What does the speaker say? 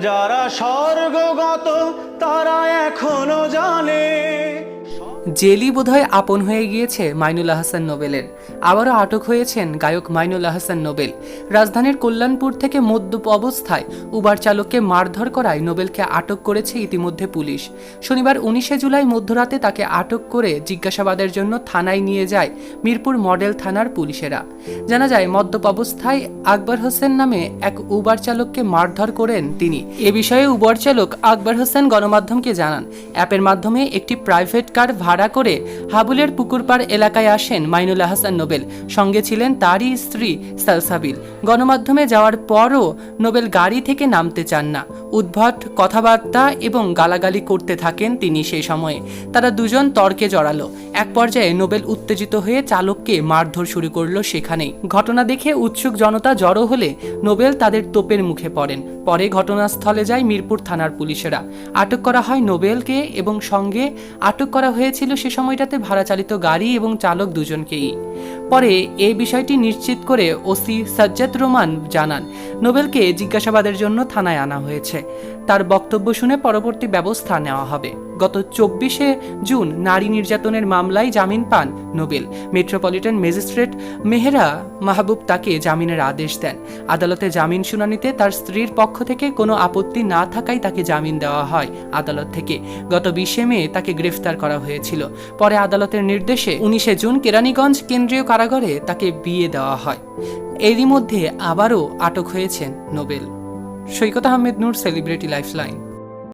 যারা স্বর্গগত তারা এখনও জানে জেলি বোধহয় আপন হয়ে গিয়েছে মাইনুল আহসান নোবেলের। আবারও আটক হয়েছেন গায়ক মাইনুল আহসান নোবেল। রাজধানীর কল্যাণপুর থেকে মদ্যপ অবস্থায় উবার চালককে মারধর করায় নোবেলকে আটক করেছে ইতিমধ্যে পুলিশ। শনিবার উনিশে জুলাই মধ্যরাতে তাকে আটক করে জিজ্ঞাসাবাদের জন্য থানায় নিয়ে যায় মিরপুর মডেল থানার পুলিশেরা। জানা যায়, মদ্যপ অবস্থায় আকবর হোসেন নামে এক উবার চালককে মারধর করেন তিনি। এ বিষয়ে উবার চালক আকবর হোসেন গণমাধ্যমকে জানান। অ্যাপের মাধ্যমে একটি প্রাইভেট কার ভাড়া করে হাবুলের পুকুরপাড় এলাকায় আসেন মাইনুল আহসান নোবেল। সঙ্গে ছিলেন তারই স্ত্রী সালসাবিল। গণমাধ্যমে যাওয়ার পরও নোবেল গাড়ি থেকে নামতে চান না। উদ্ভট কথাবার্তা এবং গালাগালি করতে থাকেন তিনি সেই সময়ে। তারা দুজন তর্কে জড়ালো। এক পর্যায়ে নোবেল উত্তেজিত হয়ে চালককে মারধর শুরু করল সেখানেই। ঘটনা দেখে উৎসুক জনতা জড়ো হলে নোবেল তাদের তোপের মুখে পড়েন। পরে ঘটনাস্থলে যায় মিরপুর থানার পুলিশেরা। আটক করা হয় নোবেলকে এবং সঙ্গে আটক করা হয়েছিল সে সময়টাতে ভাড়াচালিত গাড়ি এবং চালক দুজনকেই। পরে এই বিষয়টি নিশ্চিত করে ওসি সাজ্জাদ রোমান জানান, নোবেলকে জিজ্ঞাসাবাদের জন্য থানায় আনা হয়েছে। তার বক্তব্য শুনে পরবর্তী ব্যবস্থা নেওয়া হবে। গত চব্বিশে জুন নারী নির্যাতনের মামলায় জামিন পান নোবেল। মেট্রোপলিটন ম্যাজিস্ট্রেট মেহেরা মাহবুব তাকে জামিনের আদেশ দেন। আদালতে জামিন শুনানিতে তার স্ত্রীর পক্ষ থেকে কোনো আপত্তি না থাকায় তাকে জামিন দেওয়া হয় আদালত থেকে। গত বিশে মে তাকে গ্রেফতার করা হয়েছিল। পরে আদালতের নির্দেশে উনিশে জুন কেরানীগঞ্জ কেন্দ্রীয় কারাগারে তাকে বিয়ে দেওয়া হয়। এরই মধ্যে আবারও আটক হয়েছেন Nobel. Saikat Ahmed Noor, celebrity lifeline.